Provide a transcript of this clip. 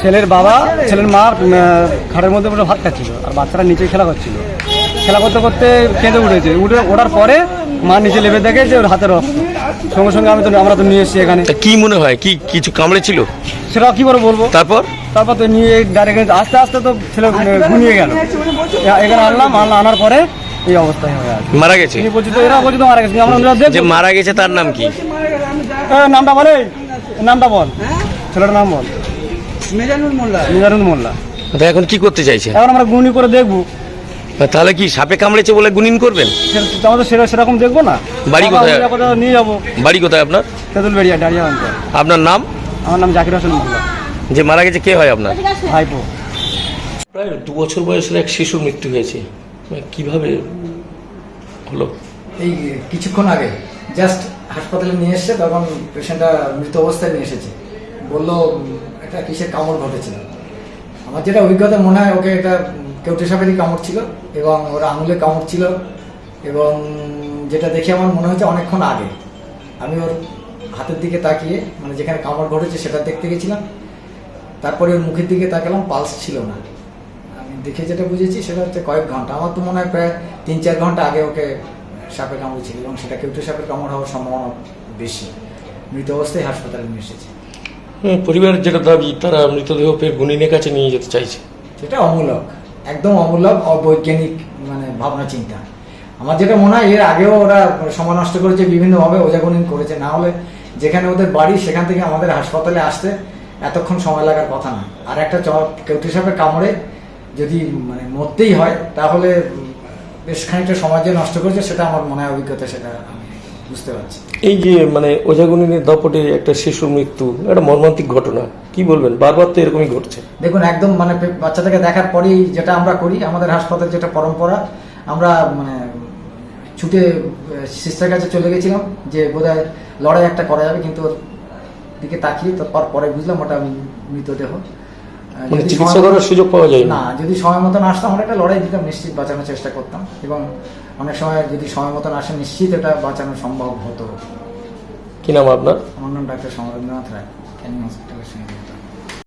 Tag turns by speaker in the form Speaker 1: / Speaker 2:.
Speaker 1: ছেলের বাবা ছেলের মা খাটের মধ্যে বসে ভাত খাচ্ছিল আর বাচ্চারা নিচে খেলা করছিল। খেলা করতে করতে কেঁদে উঠেছে। উঠে ওঠার পরে মা নিচে লেবে দেখে যে ওর হাতে রক্ত। সঙ্গে সঙ্গে আমি তো আমরা তো নিয়ে এসেছি এখানে।
Speaker 2: কি মনে হয়? কি কিছু কামড়ে ছিল?
Speaker 1: সেটা কি করে বলব?
Speaker 2: তারপর?
Speaker 1: তারপর তো নিয়ে ডাইরেক্ট আস্তে আস্তে তো ছেলে ঘুমিয়ে গেল। এখানে আনলাম আনার পরে এই অবস্থায় হয়ে আছে।
Speaker 2: মারা গেছে?
Speaker 1: এরা বলছি তো মারা গেছে। আমরা
Speaker 2: যে মারা গেছে তার নাম কি?
Speaker 1: নামটা বলে। নামটা বল। ছেলেটার নাম বল।
Speaker 3: মেজানুর মোল্লা।
Speaker 1: নিজারুল মোল্লা।
Speaker 2: তা এখন কি করতে চাইছে?
Speaker 1: এখন আমরা গুনি করে দেখব।
Speaker 2: তাহলে কি সাপে কামড়েছে বলে গুনিন করবেন?
Speaker 1: আমাদের সেটা সেরকম দেখব না।
Speaker 2: বাড়ি কোথায়?
Speaker 1: নিয়ে যাব।
Speaker 2: বাড়ি কোথায় আপনার?
Speaker 1: তেঁতুল বেরিয়া ডারিয়া অঞ্চল।
Speaker 2: আপনার নাম?
Speaker 1: আমার নাম জাকির হোসেন মোল্লা।
Speaker 2: যে মারা গেছে কে হয় আপনার?
Speaker 1: ভাইপো।
Speaker 2: প্রায় দু বছর বয়সের এক শিশুর মৃত্যু হয়েছে। কীভাবে হলো?
Speaker 3: এই কিছুক্ষণ আগে জাস্ট হাসপাতালে নিয়ে এসছে তখন পেশেন্টটা মৃত অবস্থায় নিয়ে এসেছে। বলল একটা কিসের কামড় ঘটেছিল। আমার যেটা অভিজ্ঞতা মনে হয়, ওকে এটা কেউটে সাপেরই কামড় ছিল এবং ওর আঙুলে কামড় ছিল এবং যেটা দেখে আমার মনে হচ্ছে অনেকক্ষণ আগে। আমি ওর হাতের দিকে তাকিয়ে মানে যেখানে কামড় ঘটেছে সেটা দেখতে গেছিলাম। তারপরে ওর মুখের দিকে তাকালাম পালস ছিল না। আমি দেখে যেটা বুঝেছি সেটা হচ্ছে কয়েক ঘণ্টা। আমার তো মনে হয় প্রায় তিন চার ঘণ্টা আগে ওকে সাপে কামড়েছিল এবং সেটা কেউটে সাপের কামড় হওয়ার সম্ভাবনা বেশি। মৃত অবস্থায় হাসপাতালে নিয়ে এসেছে।
Speaker 2: পরিবারের যেটা দাবি তারা মৃতদেহ ফের গুনিনের কাছে নিয়ে যেতে চাইছে।
Speaker 3: সেটা অমূলক একদম অমূলক অবৈজ্ঞানিক মানে ভাবনা চিন্তা। আমার যেটা মনে হয় এর আগেও ওরা সময় নষ্ট করেছে বিভিন্নভাবে ওজাগনিন করেছে। না হলে যেখানে ওদের বাড়ি সেখান থেকে আমাদের হাসপাতালে আসতে এতক্ষণ সময় লাগার কথা না। আর একটা চ কেউটি সাপের কামড়ে যদি মানে মরতেই হয় তাহলে বেশ খানিকটা সময় যে নষ্ট করেছে সেটা আমার মনে হয় অভিজ্ঞতা সেটা আমি বুঝতে পারছি।
Speaker 2: এই যে মানে ওঝাগুনিনের দাপটে একটা শিশুর মৃত্যু একটা মর্মান্তিক ঘটনা কি বলবেন? বারবার তো এরকমই ঘটছে।
Speaker 3: দেখুন একদম মানে বাচ্চাটাকে দেখার পরেই যেটা আমরা করি আমাদের হাসপাতাল যেটা পরম্পরা আমরা মানে ছুটে সিস্টার কাছে চলে গেছিলাম যে বোধহয় লড়াই একটা করা যাবে কিন্তু দিকে তাকিয়ে তারপর পরে বুঝলাম ওটা আমি মৃতদেহ।
Speaker 2: মানে চিকিৎসা করার সুযোগ পাওয়া যায়
Speaker 3: না যদি সময় মতন আসতাম আমরা একটা লড়াই দিতাম নিশ্চিত বাঁচানোর চেষ্টা করতাম। এবং অনেক সময় যদি সময় মতন আসে নিশ্চিত এটা বাঁচানো সম্ভব হতো।
Speaker 2: কি নাম আপনার?
Speaker 3: আমার নাম ডাক্তার সমরেন্দ্রনাথ রায় ক্যানিং হসপিটালের সঙ্গে।